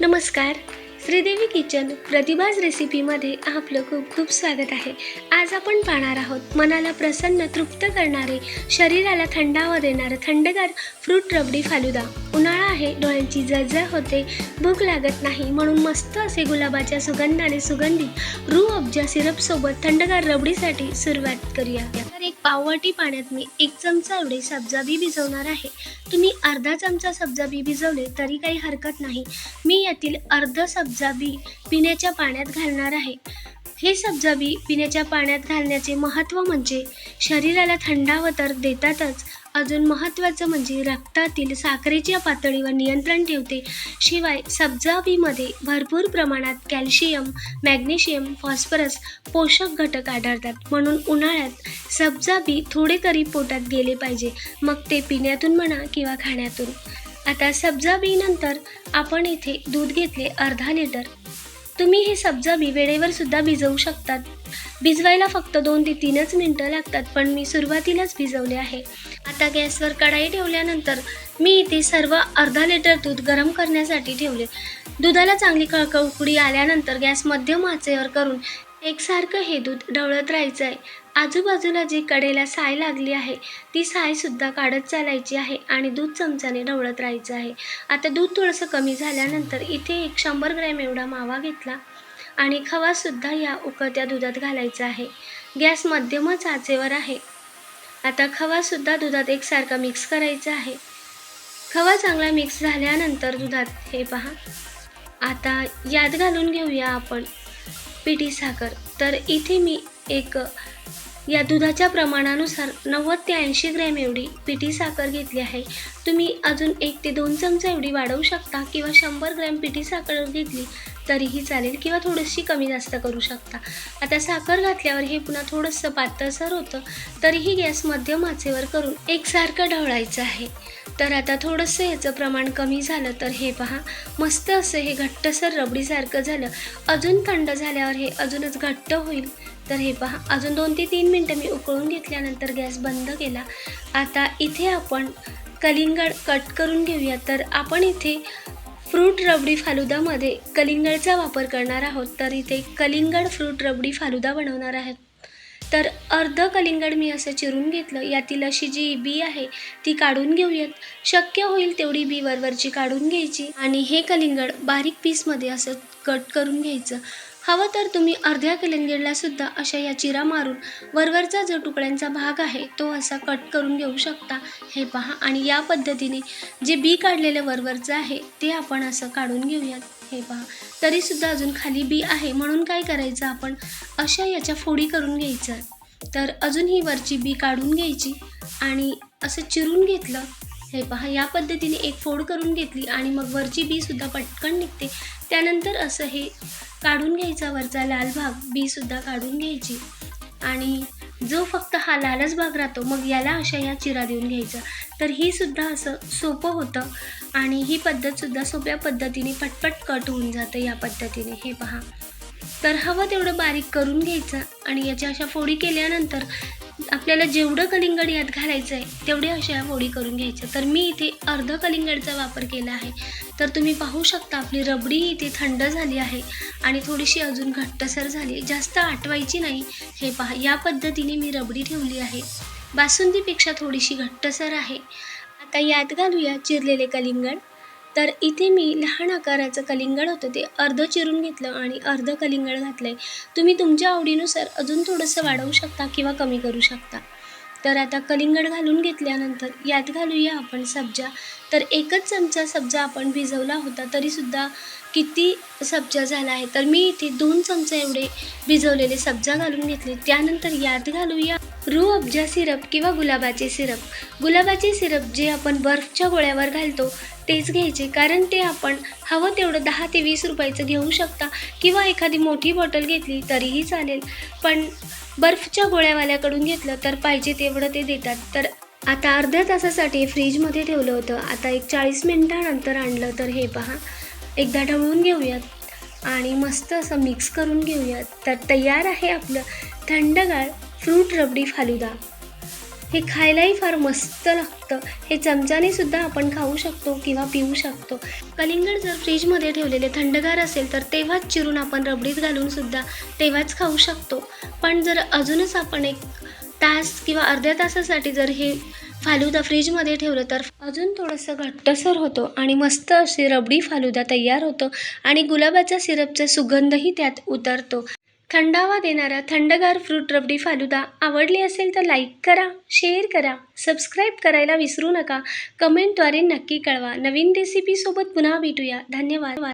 नमस्कार श्रीदेवी किचन प्रतिभाज रेसिपीमध्ये आपलं खूप खूप स्वागत आहे. आज आपण पाहणार आहोत मनाला प्रसन्न तृप्त करणारे शरीराला थंडावा देणारं थंडगार फ्रूट रबडी फालुदा. उन्हाळा आहे डोळ्यांची जळजळ होते भूक लागत नाही म्हणून मस्त असे गुलाबाच्या सुगंधाने सुगंधित रू अब्जा सिरपसोबत थंडगार रबडीसाठी सुरुवात करूया. तर एक पाववाटी पाण्यात मी एक चमचा एवढे सब्जा बी भिजवणार आहे. तुम्ही अर्धा चमचा सब्जा बी भिजवले तरी काही हरकत नाही. मी यातील अर्ध सब्जा बी पिण्याच्या पाण्यात घालणार आहे. हे सब्जा बी पिण्याच्या पाण्यात घालण्याचे महत्त्व म्हणजे शरीराला थंडावतर देतातच अजून महत्त्वाचं म्हणजे रक्तातील साखरेच्या पातळीवर नियंत्रण ठेवते. शिवाय सबजाबीमध्ये भरपूर प्रमाणात कॅल्शियम मॅग्नेशियम फॉस्फरस पोषक घटक आढळतात. म्हणून उन्हाळ्यात सब्जाबी थोडे तरी पोटात गेले पाहिजे. मग ते पिण्यातून म्हणा किंवा खाण्यातून. आता सब्जा बी नंतर आपण इथे दूध घेतले अर्धा लिटर. तुम्ही हे सब्जा बी वेळेवर सुद्धा भिजवू शकतात. भिजवायला फक्त दोन ते तीनच मिनटं लागतात पण मी सुरुवातीलाच भिजवले आहे. आता गॅसवर कढाई ठेवल्यानंतर मी इथे सर्व अर्धा लिटर दूध गरम करण्यासाठी ठेवले. दुधाला चांगली कळकळ उकडी आल्यानंतर गॅस मध्यम आचेवर करून एकसारखं हे दूध ढवळत राहायचं आहे आजूबाजूला जी कडेला साय लागली आहे ती सायसुद्धा काढत चालायची आहे आणि दूध चमचाने ढवळत राहायचं आहे. आता दूध थोडंसं कमी झाल्यानंतर इथे एक शंभर ग्रॅम एवढा मावा घेतला आणि खवासुद्धा या उकळत्या दुधात घालायचा आहे. गॅस मध्यमच आचेवर आहे. आता खवासुद्धा दुधात एकसारखा मिक्स करायचा आहे. खवा चांगला मिक्स झाल्यानंतर दुधात हे पहा. आता यात घालून घेऊया आपण. पिठी साखर तर इथे मी एक या दुधाच्या प्रमाणानुसार नव्वद ते ऐंशी ग्रॅम एवढी पिठी साखर घेतली आहे. तुम्ही अजून एक ते दोन चमचा एवढी वाढवू शकता किंवा शंभर ग्रॅम पिठी साखर घेतली तरीही चालेल किंवा थोडीशी कमी जास्त करू शकता. आता साखर घातल्यावर हे पुन्हा थोडंसं पातळसर होतं तरीही गॅस मध्यम आचेवर करून एकसारखं ढवळायचं आहे. तर आता थोडंसं याचं प्रमाण कमी झालं तर हे पहा मस्त असं हे घट्टसर रबडीसारखं झालं. अजून थंड झाल्यावर हे अजूनच घट्ट होईल. तर हे पहा अजून दोन ते तीन मिनटं मी उकळून घेतल्यानंतर गॅस बंद केला. आता इथे आपण कलिंगड कट करून घेऊया. तर आपण इथे फ्रूट रबडी फालुदामध्ये कलिंगडचा वापर करणार आहोत तर इथे कलिंगड फ्रूट रबडी फालुदा बनवणार आहेत. तर अर्ध कलिंगड मी असं चिरून घेतलं यातील अशी जी बी आहे ती काढून घेऊयात. शक्य होईल तेवढी बी वरवरची काढून घ्यायची आणि हे कलिंगड बारीक पीसमध्ये असं कट करून घ्यायचं. हवं तर तुम्ही अर्ध्या कलिंगडला सुद्धा अशा या चिरा मारून वरवरचा जो तुकड्यांचा भाग आहे तो असा कट करून घेऊ शकता. हे पहा आणि या पद्धतीने जे बी काढलेलं वरवरचं आहे ते आपण असं काढून घेऊयात. हे पहा. तरीसुद्धा अजून खाली बी आहे. म्हणून काय करायचं आपण? अशा याच्या फोडी करून घ्यायचं. तर अजून ही वरची बी काढून घ्यायची आणि असं चिरून घेतलं. हे पहा. या पद्धतीने एक फोड करून घेतली आणि मग वरची बीसुद्धा पटकन निघते. त्यानंतर असं हे काढून घ्यायचा वरचा लाल भाग बीसुद्धा काढून घ्यायची. आणि जो फक्त हा लालच भाग राहतो मग याला अशा या चिरा देऊन घ्यायचा. तर ही सुद्धा असं सोपं होतं आणि ही पद्धतसुद्धा सोप्या पद्धतीने पटपट कट होऊन जातं या पद्धतीने. हे पहा. तर हवं तेवढं बारीक करून घ्यायचं आणि याच्या अशा फोडी केल्यानंतर आपल्याला जेवढं कलिंगड यात घालायचं आहे तेवढे अशा फोडी करून घ्यायच्या. तर मी इथे अर्ध कलिंगडचा वापर केला आहे. तर तुम्ही पाहू शकता आपली रबडी इथे थंड झाली आहे आणि थोडीशी अजून घट्टसर झाली. जास्त आटवायची नाही. हे पहा या पद्धतीने मी रबडी ठेवली आहे. बासुंदीपेक्षा थोडीशी घट्टसर आहे. आता यात घालूया चिरलेले कलिंगड. तर इथे मी लहान आकाराचं कलिंगड होतं ते अर्ध चिरून घेतलं आणि अर्ध कलिंगड घातलं आहे तुम्ही तुमच्या आवडीनुसार अजून थोडंसं वाढवू शकता किंवा कमी करू शकता. तर आता कलिंगड घालून घेतल्यानंतर यात घालूया आपण सब्जा. तर एकच चमचा सब्जा आपण भिजवला होता तरीसुद्धा किती सब्जा झाला आहे? तर मी इथे दोन चमचे एवढे भिजवलेले सब्जा घालून घेतले. त्यानंतर यात घालूया रू अब्जा सिरप किंवा गुलाबाचे सिरप. गुलाबाचे सिरप जे आपण बर्फच्या गोळ्यावर घालतो तेच घ्यायचे. कारण ते आपण हवं तेवढं दहा ते वीस रुपयाचं घेऊ शकता किंवा एखादी मोठी बॉटल घेतली तरीही चालेल. पण बर्फच्या गोळ्यावाल्याकडून घेतलं तर पाहिजे तेवढं ते देतात. तर आता अर्ध्या तासासाठी फ्रीजमध्ये ठेवलं होतं. आता एक चाळीस मिनटानंतर आणलं तर हे पहा. एकदा ढवळून घेऊयात आणि मस्त असं मिक्स करून घेऊयात. तर तयार आहे आपलं थंडगाळ फ्रूट रबडी फालुदा. हे खायलाही फार मस्त लागतं. हे चमच्याने सुद्धा आपण खाऊ शकतो किंवा पिऊ शकतो. कलिंगड जर फ्रीजमध्ये ठेवलेले थंडगार असेल तर तेव्हाच चिरून आपण रबडीत घालून सुद्धा तेव्हाच खाऊ शकतो. पण जर अजूनच आपण एक तास किंवा अर्ध्या तासासाठी जर हे फालुदा फ्रीजमध्ये ठेवलं तर अजून थोडंसं घट्टसर होतो आणि मस्त अशी रबडी फालुदा तयार होतो आणि गुलाबाच्या सिरपचा सुगंधही त्यात उतरतो. थंडावा देणारा थंडगार फ्रूट रबडी फालुदा आवडली असेल तर लाईक करा शेअर करा सबस्क्राईब करायला विसरू नका. कमेंटद्वारे नक्की कळवा. नवीन रेसिपीसोबत पुन्हा भेटूया. धन्यवाद.